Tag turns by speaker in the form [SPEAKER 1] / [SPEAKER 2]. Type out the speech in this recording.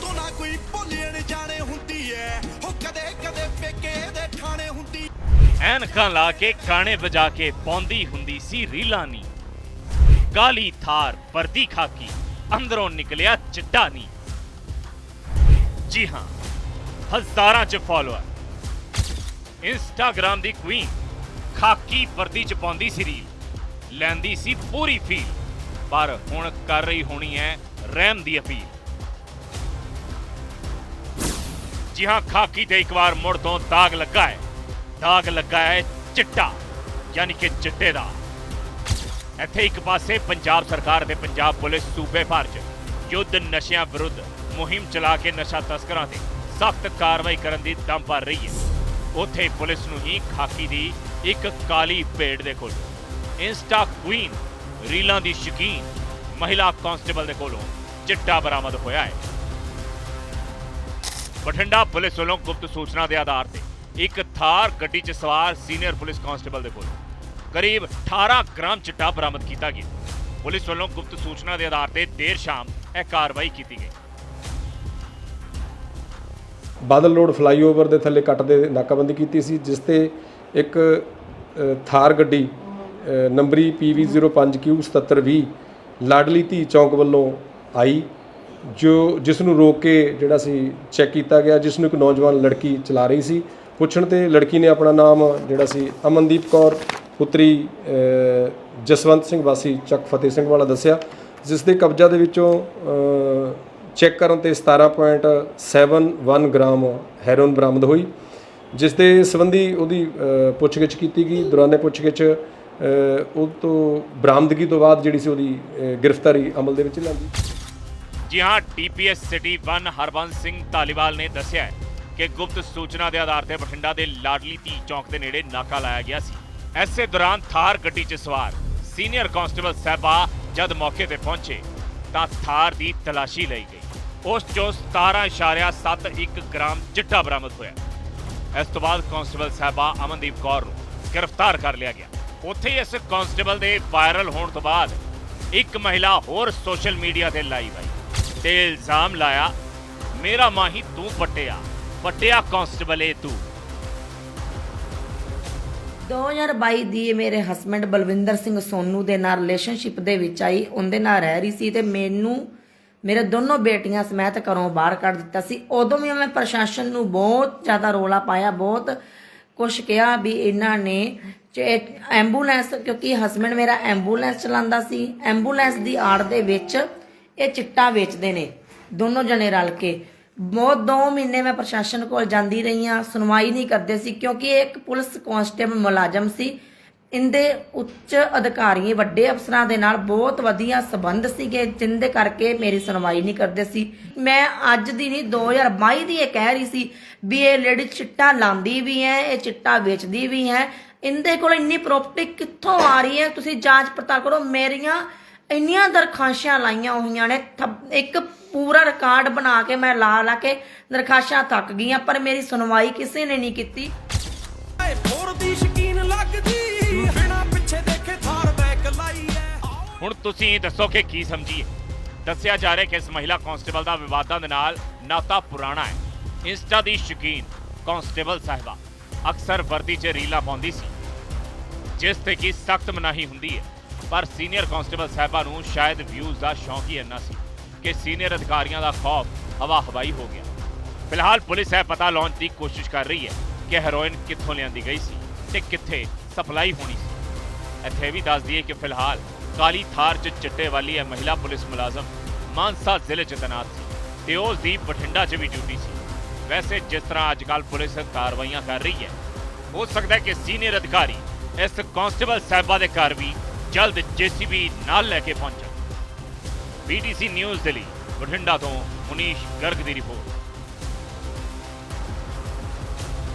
[SPEAKER 1] ਤੋਂ ਨਾ ਕੋਈ ਭੁੱਲਣ ਜਾਣੇ ਹੁੰਦੀ ਐ। ਹੋ ਕਦੇ ਕਦੇ ਪੇਕੇ ਦੇ ਠਾਣੇ ਹੁੰਦੀ
[SPEAKER 2] ਐਨਕਾਂ ਲਾ ਕੇ ਗਾਣੇ ਵਜਾ ਕੇ ਪਾਉਂਦੀ ਹੁੰਦੀ ਸੀ ਰੀਲਾਂ ਨੀ ਕਾਲੀ ਥਾਰ ਵਰਦੀ ਖਾਕੀ, ਅੰਦਰੋਂ ਨਿਕਲਿਆ ਚਿੱਟਾ ਨੀ। ਜੀ ਹਾਂ, ਹਜ਼ਾਰਾਂ ਚ ਫਾਲੋਅਰ ਇੰਸਟਾਗ੍ਰਾਮ ਦੀ ਕੁਈਨ ਖਾਕੀ ਵਰਦੀ ਚ ਪਾਉਂਦੀ ਸੀ ਰੀਲ, ਲੈਂਦੀ ਸੀ ਪੂਰੀ ਫੀਲ ਪਰ ਹੁਣ ਕਰ ਰਹੀ ਹੋਣੀ ਹੈ ਰਹਿਮ ਦੀ ਅਪੀਲ। ਜੀ ਹਾਂ, ਖਾਕੀ ਤੇ ਇੱਕ ਵਾਰ ਮੁੜ ਤੋਂ ਦਾਗ ਲੱਗਾ ਹੈ। ਦਾਗ ਲੱਗਾ ਹੈ ਚਿੱਟਾ, ਯਾਨੀ ਕਿ ਚਿੱਟੇ ਦਾ। ਇੱਥੇ ਇੱਕ ਪਾਸੇ ਪੰਜਾਬ ਸਰਕਾਰ ਤੇ ਪੰਜਾਬ ਪੁਲਿਸ ਸੂਬੇ ਭਰ 'ਚ ਯੁੱਧ ਨਸ਼ਿਆਂ ਵਿਰੁੱਧ ਮੁਹਿੰਮ ਚਲਾ ਕੇ ਨਸ਼ਾ ਤਸਕਰਾਂ ਤੇ ਸਖਤ ਕਾਰਵਾਈ ਕਰਨ ਦੀ ਦਮ ਭਰ ਰਹੀ ਹੈ। ਉੱਥੇ ਪੁਲਿਸ ਨੂੰ ਹੀ ਖਾਕੀ ਦੀ ਇੱਕ ਕਾਲੀ ਭੇਡ ਦੇ ਕੋਲ, ਇੰਸਟਾ ਕੁਈਨ, ਰੀਲਾਂ ਦੀ ਸ਼ਕੀਨ ਮਹਿਲਾ ਕਾਂਸਟੇਬਲ ਦੇ ਕੋਲੋਂ ਚਿੱਟਾ ਬਰਾਮਦ ਹੋਇਆ ਹੈ। ਬਠਿੰਡਾ ਪੁਲਿਸ ਵੱਲੋਂ ਗੁਪਤ ਸੂਚਨਾ ਦੇ ਆਧਾਰ ਤੇ ਇੱਕ ਥਾਰ ਗੱਡੀ 'ਚ ਸਵਾਰ ਸੀਨੀਅਰ ਪੁਲਿਸ ਕਾਂਸਟੇਬਲ ਦੇ ਕੋਲ ਕਰੀਬ 18 ਗ੍ਰਾਮ ਚਿੱਟਾ ਬਰਾਮਦ ਕੀਤਾ ਗਿਆ। ਪੁਲਿਸ ਵੱਲੋਂ ਗੁਪਤ ਸੂਚਨਾ ਦੇ ਆਧਾਰ ਤੇ ਦੇਰ ਸ਼ਾਮ ਇਹ ਕਾਰਵਾਈ ਕੀਤੀ ਗਈ।
[SPEAKER 3] ਬਾਦਲ ਰੋਡ ਫਲਾਈਓਵਰ ਦੇ ਥੱਲੇ ਕੱਟ ਦੇ ਨਾਕਾਬੰਦੀ ਕੀਤੀ ਸੀ ਜਿਸ ਤੇ ਇੱਕ ਥਾਰ ਗੱਡੀ ਅ, ਨੰਬਰੀ PV05Q7720 ਲਾਡਲੀ ਧੀ ਚੌਂਕ ਵੱਲੋਂ ਆਈ। ਜੋ ਜਿਸ ਨੂੰ ਰੋਕ ਕੇ ਜਿਹੜਾ ਸੀ ਚੈੱਕ ਕੀਤਾ ਗਿਆ, ਜਿਸ ਨੂੰ ਇੱਕ ਨੌਜਵਾਨ ਲੜਕੀ ਚਲਾ ਰਹੀ ਸੀ। ਪੁੱਛਣ ਤੇ ਲੜਕੀ ਨੇ ਆਪਣਾ ਨਾਮ ਜਿਹੜਾ ਸੀ ਅਮਨਦੀਪ ਕੌਰ, ਪੁੱਤਰੀ ਜਸਵੰਤ ਸਿੰਘ ਵਾਸੀ ਚੱਕ ਫਤਿਹ ਸਿੰਘ ਵਾਲਾ ਦੱਸਿਆ। ਜਿਸ ਦੇ ਕਬਜ਼ਾ ਦੇ ਵਿੱਚੋਂ ਚੈੱਕ ਕਰਨ ਤੇ 17.71 ਗ੍ਰਾਮ ਹੈਰੋਇਨ ਬਰਾਮਦ ਹੋਈ, ਜਿਸ ਦੇ ਸੰਬੰਧੀ ਉਹਦੀ ਪੁੱਛਗਿੱਛ ਕੀਤੀ ਗਈ। ਦੌਰਾਨੇ ਪੁੱਛਗਿੱਛ ਉਹ ਤੋਂ ਬਰਾਮਦਗੀ ਤੋਂ ਬਾਅਦ ਜਿਹੜੀ ਸੀ ਉਹਦੀ ਗ੍ਰਿਫਤਾਰੀ ਅਮਲ ਦੇ ਵਿੱਚ ਲਿਆਂਦੀ।
[SPEAKER 2] ਜੀ ਹਾਂ ਡੀਪੀਐਸ ਸਿਟੀ 1 ਹਰਬੰਸ ਸਿੰਘ ਧਾਲੀਵਾਲ ਨੇ ਦੱਸਿਆ ਕਿ ਗੁਪਤ ਸੂਚਨਾ ਦੇ ਆਧਾਰ ਤੇ ਬਠਿੰਡਾ ਦੇ ਲਾਡਲੀ ਧੀ ਚੌਂਕ ਦੇ ਨੇੜੇ ਨਾਕਾ ਲਾਇਆ ਗਿਆ ਸੀ। ਐਸੇ ਦੌਰਾਨ ਥਾਰ ਗੱਡੀ 'ਚ ਸਵਾਰ ਸੀਨੀਅਰ ਕਾਂਸਟੇਬਲ ਸਾਹਿਬਾ ਜਦ ਮੌਕੇ ਤੇ ਪਹੁੰਚੇ ਤਾਂ ਥਾਰ ਦੀ ਤਲਾਸ਼ੀ ਲਈ ਗਈ। ਉਸ 'ਚੋਂ 17.71 ਗ੍ਰਾਮ ਚਿੱਟਾ ਬਰਾਮਦ ਹੋਇਆ। ਇਸ ਤੋਂ ਬਾਅਦ ਕਾਂਸਟੇਬਲ ਸਾਹਿਬਾ ਅਮਨਦੀਪ ਕੌਰ ਨੂੰ ਗ੍ਰਿਫਤਾਰ ਕਰ ਲਿਆ ਗਿਆ। ਉੱਥੇ ਇਸ ਕਾਂਸਟੇਬਲ ਦੇ ਵਾਇਰਲ ਹੋਣ ਤੋਂ ਬਾਅਦ ਇੱਕ ਮਹਿਲਾ ਹੋਰ ਸੋਸ਼ਲ ਮੀਡੀਆ ਤੇ ਲਾਈਵ ਆਈ। ਤੇ ਇਲਜ਼ਾਮ ਲਾਇਆ, ਮੇਰਾ ਮਾਹੀ ਤੂੰ ਪੱਟਿਆ ਪੱਟਿਆ ਕਾਂਸਟੇਬਲ ਤੂੰ।
[SPEAKER 4] 2022 ਦੀ ਮੇਰੇ ਹਸਬੰਡ ਬਲਵਿੰਦਰ ਸਿੰਘ ਸੋਨੂ ਦੇ ਨਾਲ ਰਿਲੇਸ਼ਨਸ਼ਿਪ ਦੇ ਵਿੱਚ ਆਈ, ਉਹਦੇ ਨਾਲ ਰਹਿ ਰਹੀ ਸੀ ਤੇ ਮੈਨੂੰ, ਮੇਰੇ ਦੋਨੋਂ ਬੇਟੀਆਂ ਸਮੇਤ ਘਰੋਂ ਬਾਹਰ ਕੱਢ ਦਿੱਤਾ ਸੀ। ਉਦੋਂ ਵੀ ਮੈਂ ਪ੍ਰਸ਼ਾਸਨ ਨੂੰ ਬਹੁਤ ਜ਼ਿਆਦਾ ਰੋਲਾ ਪਾਇਆ, ਬਹੁਤ ਕੁਛ ਕਿਹਾ ਵੀ ਇਹਨਾਂ ਨੇ ਚ- ਐਂਬੂਲੈਂਸ, ਕਿਉਂਕਿ ਹਸਬੰਡ ਮੇਰਾ ਐਂਬੂਲੈਂਸ ਚਲਾਉਂਦਾ ਸੀ। ਐਂਬੂਲੈਂਸ ਦੀ ਆੜ ਦੇ ਵਿੱਚ ਇਹ ਚਿੱਟਾ ਵੇਚਦੇ ਨੇ, ਦੋਨੋਂ ਜਣੇ ਰਲ ਕੇ। ਬਹੁਤ 2 ਮਹੀਨੇ ਮੈਂ ਪ੍ਰਸ਼ਾਸਨ ਕੋਲ ਜਾਂਦੀ ਰਹੀ ਹਾਂ, ਸੁਣਵਾਈ ਨਹੀਂ ਕਰਦੇ ਸੀ, ਕਿਉਂਕਿ ਇਹ ਇੱਕ ਪੁਲਿਸ ਕਾਂਸਟੇਬਲ ਮੁਲਾਜ਼ਮ ਸੀ। ਇੰਦੇ ਉੱਚ ਅਧਿਕਾਰੀ ਵੱਡੇ ਅਫਸਰਾਂ ਦੇ ਨਾਲ ਬਹੁਤ ਵਧੀਆ ਸਬੰਧ ਸੀਗੇ, ਜਿੰਦੇ ਕਰਕੇ ਮੇਰੀ ਸੁਣਵਾਈ ਨਹੀਂ ਕਰਦੇ ਸੀ। ਮੈਂ ਅੱਜ ਦੀ ਨਹੀਂ 2022 ਦੀ ਇਹ ਕਹਿ ਰਹੀ ਸੀ ਵੀ ਇਹ ਲੇਡੀ ਚਿੱਟਾ ਲਾਂਦੀ ਵੀ ਹੈ, ਇਹ ਚਿੱਟਾ ਵੇਚਦੀ ਵੀ ਹੈ। ਇੰਦੇ ਕੋਲ ਇੰਨੀ ਪ੍ਰਾਪਰਟੀ ਕਿੱਥੋਂ ਆ ਰਹੀ ਹੈ? ਤੁਸੀਂ ਜਾਂਚ ਪੜਤਾਲ ਕਰੋ, ਮੇਰੀਆਂ ਇੰਨੀਆਂ ਦਰਖਾਸ਼ਾਂ ਲਾਈਆਂ ਹੋਈਆਂ ਨੇ ਇੱਕ ਪੂਰਾ ਰਿਕਾਰਡ ਬਣਾ ਕੇ ਮੈਂ ਲਾ ਲਾ ਕੇ ਦਰਖਾਸ਼ਾਂ ਥੱਕ ਗਈਆਂ ਪਰ ਮੇਰੀ ਸੁਣਵਾਈ ਕਿਸੇ ਨੇ ਨਹੀਂ ਕੀਤੀ।
[SPEAKER 2] ਹੁਣ ਤੁਸੀਂ ਦੱਸੋ ਕਿ ਕੀ ਸਮਝੀਏ? ਦੱਸਿਆ ਜਾ ਰਿਹਾ ਕਿ ਇਸ ਮਹਿਲਾ ਕਾਂਸਟੇਬਲ ਦਾ ਵਿਵਾਦਾਂ ਦੇ ਨਾਲ ਨਾਤਾ ਪੁਰਾਣਾ ਹੈ। ਇੰਸਟਾ ਦੀ ਸ਼ਕੀਨ ਕਾਂਸਟੇਬਲ ਸਾਹਿਬਾ ਅਕਸਰ ਵਰਦੀ 'ਚ ਰੀਲਾਂ ਪਾਉਂਦੀ ਸੀ ਜਿਸ ਤੇ ਕੀ ਸਖਤ ਮਨਾਹੀ ਹੁੰਦੀ ਹੈ। ਪਰ ਸੀਨੀਅਰ ਕਾਂਸਟੇਬਲ ਸਾਹਿਬਾਂ ਨੂੰ ਸ਼ਾਇਦ ਵਿਊਜ਼ ਦਾ ਸ਼ੌਂਕ ਹੀ ਇੰਨਾ ਸੀ ਕਿ ਸੀਨੀਅਰ ਅਧਿਕਾਰੀਆਂ ਦਾ ਖੌਫ ਹਵਾ ਹਵਾਈ ਹੋ ਗਿਆ। ਫਿਲਹਾਲ ਪੁਲਿਸ ਇਹ ਪਤਾ ਲਾਉਣ ਦੀ ਕੋਸ਼ਿਸ਼ ਕਰ ਰਹੀ ਹੈ ਕਿ ਹੈਰੋਇਨ ਕਿੱਥੋਂ ਲਿਆਂਦੀ ਗਈ ਸੀ ਤੇ ਕਿੱਥੇ ਸਪਲਾਈ ਹੋਣੀ ਸੀ। ਇੱਥੇ ਵੀ ਦੱਸ ਦਈਏ ਕਿ ਫਿਲਹਾਲ ਕਾਲੀ ਥਾਰ 'ਚ ਚਿੱਟੇ ਵਾਲੀ ਇਹ ਮਹਿਲਾ ਪੁਲਿਸ ਮੁਲਾਜ਼ਮ ਮਾਨਸਾ ਜ਼ਿਲ੍ਹੇ 'ਚ ਤੈਨਾਤ ਸੀ ਤੇ ਉਸ ਦੀ ਬਠਿੰਡਾ 'ਚ ਵੀ ਡਿਊਟੀ ਸੀ। ਵੈਸੇ ਜਿਸ ਤਰ੍ਹਾਂ ਅੱਜਕੱਲ ਪੁਲਿਸ ਕਾਰਵਾਈਆਂ ਕਰ ਰਹੀ ਹੈ, ਹੋ ਸਕਦਾ ਹੈ ਕਿ ਸੀਨੀਅਰ ਅਧਿਕਾਰੀ ਇਸ ਕਾਂਸਟੇਬਲ ਸਾਹਿਬਾ ਦੇ ਘਰ ਵੀ ਜਲਦ ਜੀਸੀਬੀ ਨਾਲ ਲੈ ਕੇ ਪਹੁੰਚਣ ਬੀਟੀਸੀ ਨਿਊਜ਼ ਦੇ ਲਈ ਬਠਿੰਡਾ ਤੋਂ ਮੁਨੀਸ਼ ਗਰਗ ਦੀ ਰਿਪੋਰਟ।